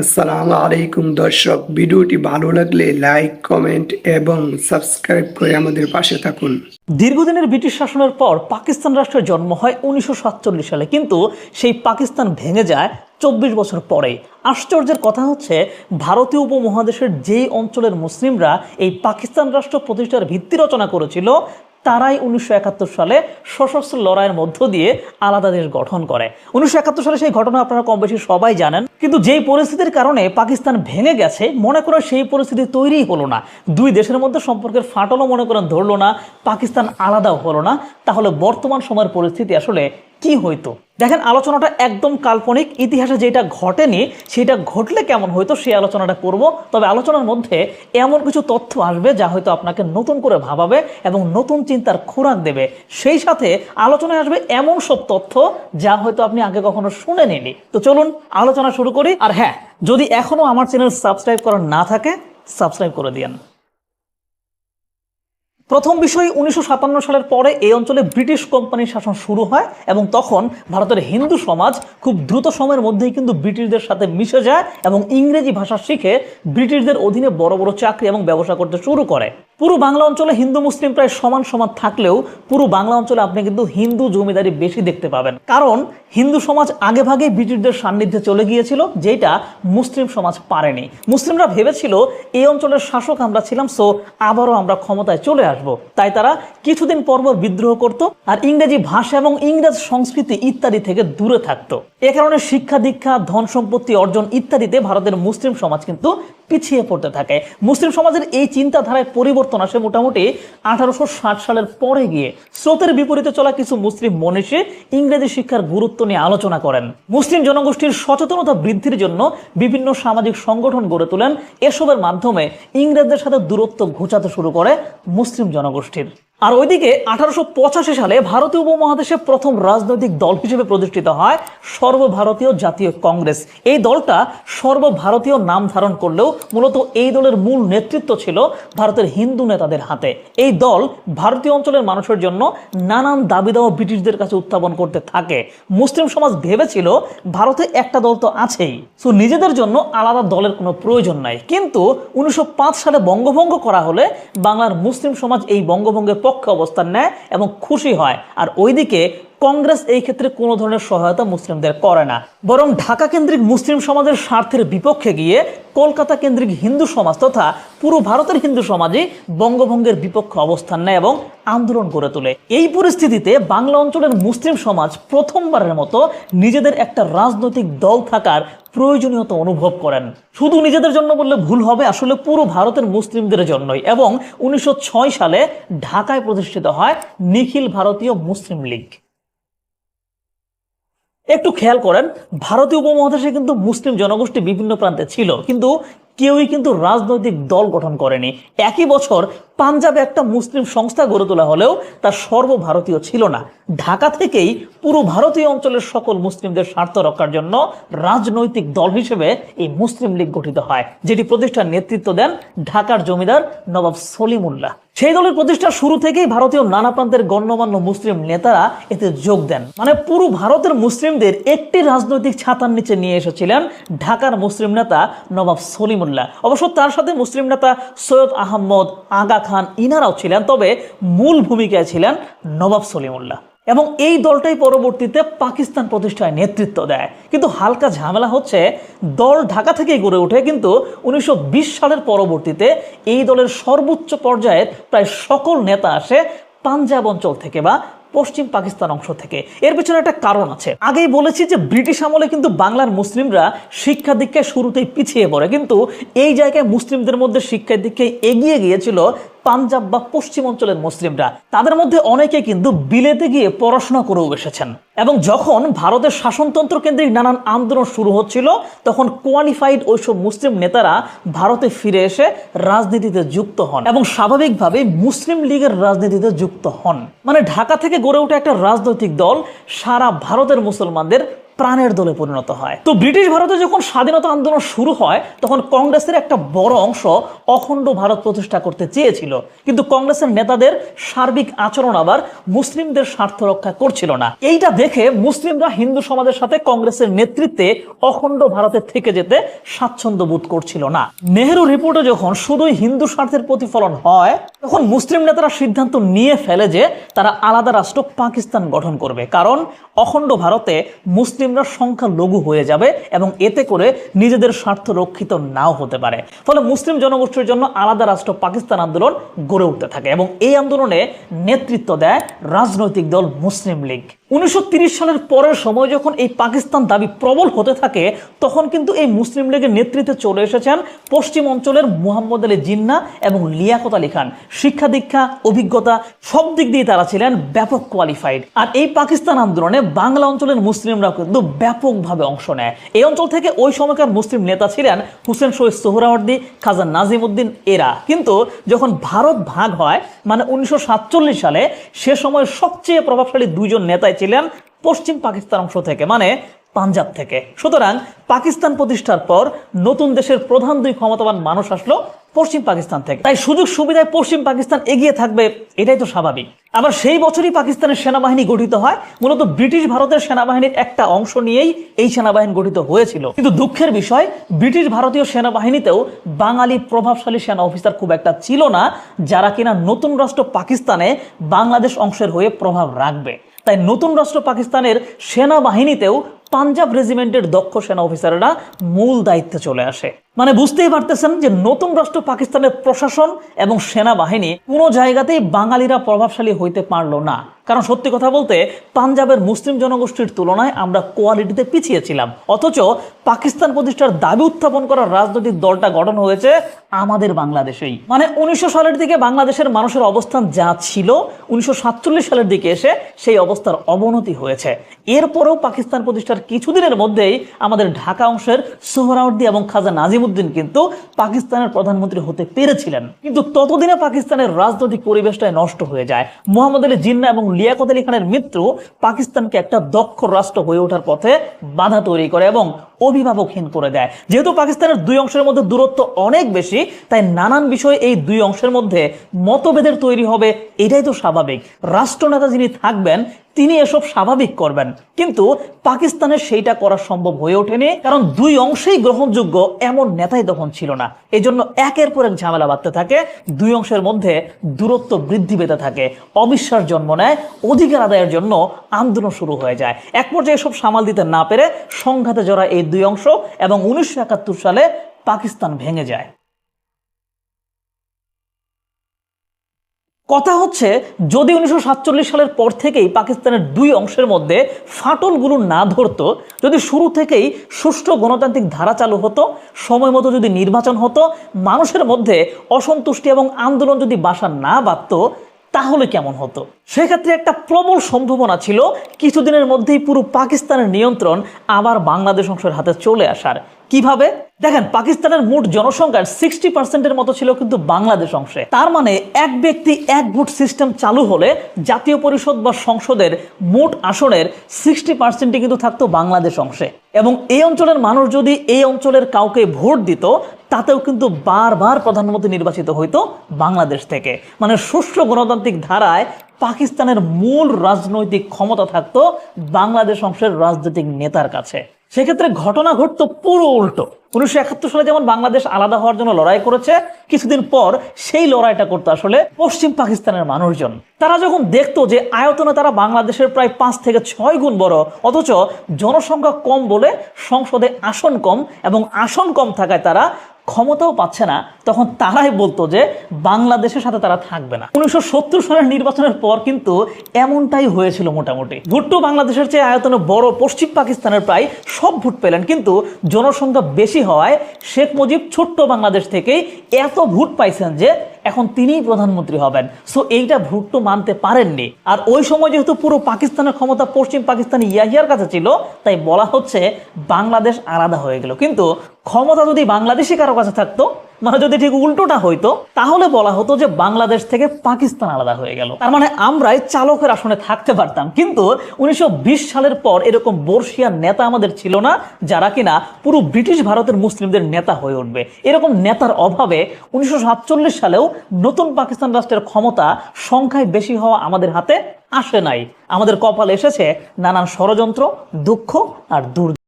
আসসালামু আলাইকুম দর্শক, ভিডিওটি ভালো লাগলে লাইক, কমেন্ট এবং সাবস্ক্রাইব করে আমাদের পাশে থাকুন। দীর্ঘদিনের ব্রিটিশ শাসনের পর পাকিস্তান রাষ্ট্রের জন্ম হয় উনিশশো সাতচল্লিশ সালে, কিন্তু সেই পাকিস্তান ভেঙে যায় চব্বিশ বছর পরে। আশ্চর্যের কথা হচ্ছে, ভারতীয় উপমহাদেশের যেই অঞ্চলের মুসলিমরা এই পাকিস্তান রাষ্ট্র প্রতিষ্ঠার ভিত্তি রচনা করেছিল তারাই উনিশশো একাত্তর সালে সশস্ত্র লড়াইয়ের মধ্য দিয়ে আলাদা দেশ গঠন করে। উনিশশো একাত্তর সালে সেই ঘটনা আপনারা কম বেশি সবাই জানেন। কিন্তু যেই পরিস্থিতির কারণে পাকিস্তান ভেঙে গেছে, মনে করো সেই পরিস্থিতি তৈরি হলো না। দুই দেশের মধ্যে সম্পর্কের ফাটলও মনে করেন ধরলো না, পাকিস্তান আলাদাও হলো না। তাহলে বর্তমান সময়ের পরিস্থিতি আসলে কি হইতো? দেখেন, আলোচনাটা একদম কাল্পনিক। ইতিহাসে যেটা ঘটেনি, সেটা ঘটলে কেমন হইতো সেই আলোচনাটা করব। তবে আলোচনার মধ্যে এমন কিছু তথ্য আসবে যা হয়তো আপনাকে নতুন করে ভাবাবে এবং নতুন চিন্তার খোরাক দেবে। সেই সাথে আলোচনায় আসবে এমন সব তথ্য যা হয়তো আপনি আগে কখনো শুনে নিনি তো চলুন, আলোচনা শুরু করি। আর হ্যাঁ যদি এখনও আমার চ্যানেল সাবস্ক্রাইব করা না থাকে, সাবস্ক্রাইব করে দিন প্রথম বিষয় উনিশশো সাতান্ন সালের পরে এই অঞ্চলে ব্রিটিশ কোম্পানির শাসন শুরু হয় এবং তখন ভারতের হিন্দু সমাজ খুব দ্রুত সময়ের মধ্যেই কিন্তু ব্রিটিশদের সাথে মিশে যায় এবং ইংরেজি ভাষা শিখে ব্রিটিশদের অধীনে বড় বড় চাকরি এবং ব্যবসা করতে শুরু করে। পুরো বাংলা অঞ্চলে হিন্দু, মুসলিম প্রায় সমান সমান থাকলেও পুরো বাংলা অঞ্চলে আপনি কিন্তু হিন্দু জমিদারি বেশি দেখতে পাবেন। কারণ হিন্দু সমাজ আগে ভাগে ব্রিটিশদের সান্নিধ্যে চলে গিয়েছিল যেটা মুসলিম সমাজ পারেনি। মুসলিমরা ভেবেছিল, এই অঞ্চলের শাসক আমরা ছিলাম, সো আবারও আমরা ক্ষমতায় চলে আসব। তাই তারা কিছুদিন পর পর বিদ্রোহ করত আর ইংরেজি ভাষা এবং ইংরেজ সংস্কৃতি ইত্যাদি থেকে দূরে থাকতো। এ কারণে শিক্ষা দীক্ষা, ধন সম্পত্তি অর্জন ইত্যাদিতে ভারতের মুসলিম সমাজ কিন্তু পিছিয়ে পড়তে থাকে। মুসলিম সমাজের এই চিন্তাধারায় পরিবর্তন আসে মোটামুটি আঠারোশো ষাট সালের পরে গিয়ে। স্রোতের বিপরীতে চলা কিছু মুসলিম মনীষী ইংরেজি শিক্ষার গুরুত্ব নিয়ে আলোচনা করেন। মুসলিম জনগোষ্ঠীর সচেতনতা বৃদ্ধির জন্য বিভিন্ন সামাজিক সংগঠন গড়ে তোলেন। এসবের মাধ্যমে ইংরেজদের সাথে দূরত্ব ঘোচাতে শুরু করে মুসলিম জনগোষ্ঠীর। আর ওইদিকে আঠারোশো পঁচাশি সালে ভারতীয় উপমহাদেশে প্রথম রাজনৈতিক দল হিসেবে প্রতিষ্ঠিত হয় সর্বভারতীয় জাতীয় কংগ্রেস। এই দলটা সর্বভারতীয় নাম ধারণ করলেও মূলত এই দলের মূল নেতৃত্ব ছিল ভারতের হিন্দু নেতাদের হাতে। এই দল ভারতীয় অঞ্চলের মানুষের জন্য নানান দাবি দাওয়া ব্রিটিশদের কাছে উত্থাপন করতে থাকে। মুসলিম সমাজ ভেবেছিল ভারতে একটা দল তো আছেই। সো নিজেদের জন্য আলাদা দলের কোনো প্রয়োজন নাই। কিন্তু উনিশশো পাঁচ সালে বঙ্গভঙ্গ করা হলে বাংলার মুসলিম সমাজ এই বঙ্গভঙ্গের পক্ষে অবস্থান নেয় এবং খুশি হয়। আর ওইদিকে কংগ্রেস এই ক্ষেত্রে কোনো ধরনের সহায়তা মুসলিমদের করে না। বরং ঢাকা কেন্দ্রিক মুসলিম সমাজের স্বার্থের বিপক্ষে গিয়ে কলকাতা কেন্দ্রিক হিন্দু সমাজ তথা পুরো ভারতের হিন্দু সমাজই বঙ্গভঙ্গের বিপক্ষে অবস্থান নেয় এবং আন্দোলন গড়ে তোলে। এই পরিস্থিতিতে বাংলা অঞ্চলের মুসলিম সমাজ প্রথমবারের মতো নিজেদের একটা রাজনৈতিক দল থাকার প্রয়োজনীয়তা অনুভব করেন। শুধু নিজেদের জন্য বললে ভুল হবে, আসলে পুরো ভারতের মুসলিমদের জন্যই এবং উনিশশো ছয় সালে ঢাকায় প্রতিষ্ঠিত হয় নিখিল ভারতীয় মুসলিম লীগ। একটু খেয়াল করেন, ভারতীয় উপমহাদেশে কিন্তু মুসলিম জনগোষ্ঠী বিভিন্ন প্রান্তে ছিল, কিন্তু কেউই কিন্তু রাজনৈতিক দল গঠন করেনি। একই বছর পাঞ্জাবে একটা মুসলিম সংস্থা গড়ে তোলা হলেও তা সর্বভারতীয় ছিল না। ঢাকা থেকেই পুরো ভারতীয় অঞ্চলের সকল মুসলিমদের স্বার্থ রক্ষার জন্য রাজনৈতিক দল হিসেবে এই মুসলিম লীগ গঠিত হয়, যেটি প্রতিষ্ঠার নেতৃত্ব দেন ঢাকার জমিদার নবাব সলিমুল্লাহ। সেই দলের প্রতিষ্ঠার শুরু থেকেই ভারতীয় নানা প্রান্তের গণ্যমান্য মুসলিম নেতারা এতে যোগ দেন। মানে পুরো ভারতের মুসলিমদের একটি রাজনৈতিক ছাতার নিচে নিয়ে এসেছিলেন ঢাকার মুসলিম নেতা নবাব সলিমুল্লাহ। অবশ্য তার সাথে মুসলিম নেতা সৈয়দ আহমদ আগা খান, ইনারাও ছিলেন, তবে মূল ভূমিকায় ছিলেন নবাব সলিমুল্লাহ। এবং এই দলটাই পরবর্তীতে পাকিস্তান প্রতিষ্ঠায় নেতৃত্ব দেয়। কিন্তু হালকা ঝামেলা হচ্ছে, দল ঢাকা থেকেই গড়ে ওঠে, কিন্তু উনিশশো সালের পরবর্তীতে এই দলের সর্বোচ্চ পর্যায়ের প্রায় সকল নেতা আসে পাঞ্জাব অঞ্চল থেকে বা পশ্চিম পাকিস্তান অংশ থেকে। এর পেছনে একটা কারণ আছে। আগেই বলেছি যে ব্রিটিশ আমলে কিন্তু বাংলার মুসলিমরা শিক্ষা দীক্ষায় শুরুতেই পিছিয়ে পড়ে, কিন্তু এই জায়গায় মুসলিমদের মধ্যে শিক্ষার দিকে এগিয়ে গিয়েছিল পাঞ্জাব বা পশ্চিম অঞ্চলের মুসলিমরা, তাদের মধ্যে অনেকে কিন্তু বিলেতে গিয়ে পড়াশোনা করেও এসেছেন এবং যখন ভারতের শাসনতন্ত্র কেন্দ্রিক নানান আন্দোলন শুরু হচ্ছিল, তখন কোয়ালিফাইড ওইসব মুসলিম নেতারা ভারতে ফিরে এসে রাজনীতিতে যুক্ত হন এবং স্বাভাবিকভাবে মুসলিম লীগের রাজনীতিতে যুক্ত হন। মানে ঢাকা থেকে গড়ে ওঠা একটা রাজনৈতিক দল, সারা ভারতের মুসলমানদের প্রাণের দলে পরিণত হয়। তো ব্রিটিশ ভারতে যখন স্বাধীনতা আন্দোলন শুরু হয়, তখন কংগ্রেসের একটা বড় অংশ অখণ্ড ভারত প্রতিষ্ঠা করতে চেয়েছিল। কিন্তু কংগ্রেসের নেতাদের সার্বিক আচরণ আবার মুসলিমদের স্বার্থ রক্ষা করছিল না। এইটা দেখে মুসলিমরা হিন্দু সমাজের সাথে কংগ্রেসের নেতৃত্বে অখণ্ড ভারতে থেকে যেতে স্বাচ্ছন্দ্য বোধ করছিল না। নেহেরু রিপোর্টে যখন শুধুই হিন্দু স্বার্থের প্রতিফলন হয় তখন মুসলিম নেতারা সিদ্ধান্ত নিয়ে ফেলে যে তারা আলাদা রাষ্ট্র পাকিস্তান গঠন করবে। কারণ অখণ্ড ভারতে মুসলিমরা সংখ্যা লঘু হয়ে যাবে এবং এতে করে নিজেদের স্বার্থ রক্ষিত নাও হতে পারে। ফলে মুসলিম জনগোষ্ঠীর জন্য আলাদা রাষ্ট্র পাকিস্তান আন্দোলন গড়ে উঠতে থাকে এবং এই আন্দোলনে নেতৃত্ব দেয় রাজনৈতিক দল মুসলিম লীগ। উনিশশো সালের পরের সময় যখন এই পাকিস্তান দাবি প্রবল হতে থাকে, তখন কিন্তু এই মুসলিম লীগের নেতৃত্বে চলে এসেছেন পশ্চিম অঞ্চলের মুহাম্মদ আলী জিন্না এবং লিয়াকত আলী খান। শিক্ষা দীক্ষা, অভিজ্ঞতা, সব দিক দিয়ে তারা ছিলেন ব্যাপক কোয়ালিফাইড আর এই পাকিস্তান আন্দোলনে বাংলা অঞ্চলের মুসলিমরা কিন্তু ব্যাপকভাবে অংশ নেয়। এই অঞ্চল থেকে ওই সময়কার মুসলিম নেতা ছিলেন হুসেন শহীদ সোহরাওয়ার্দী খাজা নাজিমুদ্দিন এরা। কিন্তু যখন ভারত ভাগ হয় মানে উনিশশো সাতচল্লিশ সালে, সে সময় সবচেয়ে প্রভাবশালী দুইজন নেতাই ছিলেন পশ্চিম পাকিস্তান অংশ থেকে মানে পাঞ্জাব থেকে। সুতরাং পাকিস্তান প্রতিষ্ঠার পর নতুন দেশের প্রধান দুই ক্ষমতাবান মানুষ আসলো পশ্চিম পাকিস্তান থেকে। তাই সুযোগ সুবিধায় পশ্চিম পাকিস্তান এগিয়ে থাকবে, এটাই তো স্বাভাবিক। আবার সেই বছরই পাকিস্তানের সেনাবাহিনী গঠিত হয়। মূলত ব্রিটিশ ভারতের সেনাবাহিনীর একটা অংশ নিয়েই এই সেনাবাহিনী গঠিত হয়েছিল। কিন্তু দুঃখের বিষয়, ব্রিটিশ ভারতীয় সেনাবাহিনীতেও বাঙালি প্রভাবশালী সেনা অফিসার খুব একটা ছিল না, যারা কিনা নতুন রাষ্ট্র পাকিস্তানে বাংলাদেশ অংশের হয়ে প্রভাব রাখবে। তাই নতুন রাষ্ট্র পাকিস্তানের সেনাবাহিনীতেও পাঞ্জাব রেজিমেন্টের দক্ষ সেনা অফিসাররা মূল দায়িত্বে চলে আসে। মানে বুঝতেই পারতেছেন যে নতুন রাষ্ট্র পাকিস্তানের প্রশাসন এবং সেনাবাহিনী কোনো জায়গাতেই বাঙালিরা প্রভাবশালী হইতে পারল না। কারণ সত্যি কথা বলতে, পাঞ্জাবের মুসলিম জনগোষ্ঠীর তুলনায় আমরা কোয়ালিটিতে পিছিয়ে ছিলাম। অথচ পাকিস্তান প্রতিষ্ঠার দাবি উত্থাপন করার রাজনৈতিক দলটা গঠন হয়েছে আমাদের বাংলাদেশেই। মানে উনিশশো সালের দিকে বাংলাদেশের মানুষের অবস্থান যা ছিল, উনিশশো সালের দিকে এসে সেই অবস্থার অবনতি হয়েছে। এরপরেও পাকিস্তান প্রতিষ্ঠার কিছুদিনের মধ্যেই আমাদের ঢাকা অংশের সোহরাওয়ার্দী এবং খাজা নাজিমুদ্দিন কিন্তু পাকিস্তানের প্রধানমন্ত্রী হতে পেরেছিলেন। কিন্তু ততদিনে পাকিস্তানের রাজনৈতিক পরিবেশটাই নষ্ট হয়ে যায়। মোহাম্মদ আলী জিন্না এবং লিয়াকত আলী খানের মৃত্যু পাকিস্তানকে একটা দক্ষ রাষ্ট্র হয়ে ওঠার পথে বাধা তৈরি করে এবং অভিভাবকহীন করে দেয়। যেহেতু পাকিস্তানের দুই অংশের মধ্যে দূরত্ব অনেক বেশি, তাই নানান বিষয়ে এই দুই অংশের মধ্যে মতভেদের তৈরি হবে, এটাই তো স্বাভাবিক। রাষ্ট্রনেতা যিনি থাকবেন তিনি এসব স্বাভাবিক করবেন। কিন্তু পাকিস্তানের সেইটা করা সম্ভব হয়ে ওঠেনি, কারণ দুই অংশেই গ্রহণযোগ্য এমন নেতাই তখন ছিল না। এই জন্য একের পর এক ঝামেলা বাঁধতে থাকে, দুই অংশের মধ্যে দূরত্ব বৃদ্ধি পেতে থাকে। অবিশ্বাস জন্ম নেয়, অধিকার আদায়ের জন্য আন্দোলন শুরু হয়ে যায়। এক পর্যায়ে এসব সামাল দিতে না পেরে সংঘাতে জড়া এই দুই অংশ এবং উনিশশো একাত্তর সালে পাকিস্তান ভেঙে যায়। কথা হচ্ছে, যদি উনিশশো সাতচল্লিশ সালের পর থেকেই পাকিস্তানের দুই অংশের মধ্যে ফাটলগুলো না ধরতো, যদি শুরু থেকেই সুষ্ঠু গণতান্ত্রিক ধারা চালু হতো, সময় মতো যদি নির্বাচন হতো, মানুষের মধ্যে অসন্তুষ্টি এবং আন্দোলন যদি বাসা না বাঁধতো, তাহলে কেমন হতো? সেক্ষেত্রে একটা প্রবল সম্ভাবনা ছিল, কিছুদিনের মধ্যেই পুরো পাকিস্তানের নিয়ন্ত্রণ আবার বাংলাদেশ অংশের হাতে চলে আসার। কীভাবে? দেখেন, পাকিস্তানের মোট জনসংখ্যার সিক্সটি পার্সেন্টের মতো ছিল কিন্তু বাংলাদেশ অংশে। তার মানে এক ব্যক্তি এক ভোট সিস্টেম চালু হলে জাতীয় পরিষদ বা সংসদের মোট আসনের সিক্সটি পার্সেন্টই কিন্তু থাকতো বাংলাদেশ অংশে। এবং এই অঞ্চলের মানুষ যদি এই অঞ্চলের কাউকে ভোট দিত, তাতেও কিন্তু বারবার প্রধানমন্ত্রী নির্বাচিত হইতো বাংলাদেশ থেকে। মানে সুষ্ঠু গণতান্ত্রিক ধারায় পাকিস্তানের মূল রাজনৈতিক ক্ষমতা থাকতো বাংলাদেশ অংশের রাজনৈতিক নেতার কাছে। সেক্ষেত্রে ঘটনা ঘটতো পুরো উল্টো। উনিশশো একাত্তর সালে যেমন বাংলাদেশ আলাদা হওয়ার জন্য লড়াই করেছে, কিছুদিন পর সেই লড়াইটা করতো আসলে পশ্চিম পাকিস্তানের মানুষজন। তারা যখন দেখতো যে আয়তনে তারা বাংলাদেশের প্রায় পাঁচ থেকে ছয় গুণ বড়, অথচ জনসংখ্যা কম বলে সংসদে আসন কম এবং আসন কম থাকায় তারা ক্ষমতাও পাচ্ছে না, তখন তারাই বলতো যে বাংলাদেশের সাথে তারা থাকবে না। উনিশশো সত্তর সালের নির্বাচনের পর কিন্তু এমনটাই হয়েছিল মোটামুটি। ভুট্টো বাংলাদেশের চেয়ে আয়তনে বড়, পশ্চিম পাকিস্তানের প্রায় সব ভোট পেলেন, কিন্তু জনসংখ্যা বেশি হওয়ায় শেখ মুজিব ছোট্ট বাংলাদেশ থেকেই এত ভোট পাইছেন যে এখন তিনিই প্রধানমন্ত্রী হবেন। সো এইটা ভুট্টো মানতে পারেননি। আর ওই সময় যেহেতু পুরো পাকিস্তানের ক্ষমতা পশ্চিম পাকিস্তানি ইয়াহিয়ার কাছে ছিল, তাই বলা হচ্ছে বাংলাদেশ আলাদা হয়ে গেল। কিন্তু ক্ষমতা যদি বাংলাদেশি কারও কাছে থাকতো মানে যদি ঠিক উল্টোটা হইতো, তাহলে বলা হতো যে বাংলাদেশ থেকে পাকিস্তান আলাদা হয়ে গেল। তার মানে আমরাই চালকের আসনে থাকতে পারতাম। কিন্তু উনিশশো বিশ সালের পর এরকম বর্ষিয়ার নেতা আমাদের ছিল না, যারা কিনা পুরো ব্রিটিশ ভারতের মুসলিমদের নেতা হয়ে উঠবে। এরকম নেতার অভাবে উনিশশো সাতচল্লিশ সালেও নতুন পাকিস্তান রাষ্ট্রের ক্ষমতা সংখ্যায় বেশি হওয়া আমাদের হাতে আসে নাই। আমাদের কপালে এসেছে নানান ষড়যন্ত্র, দুঃখ আর দুর্যোগ।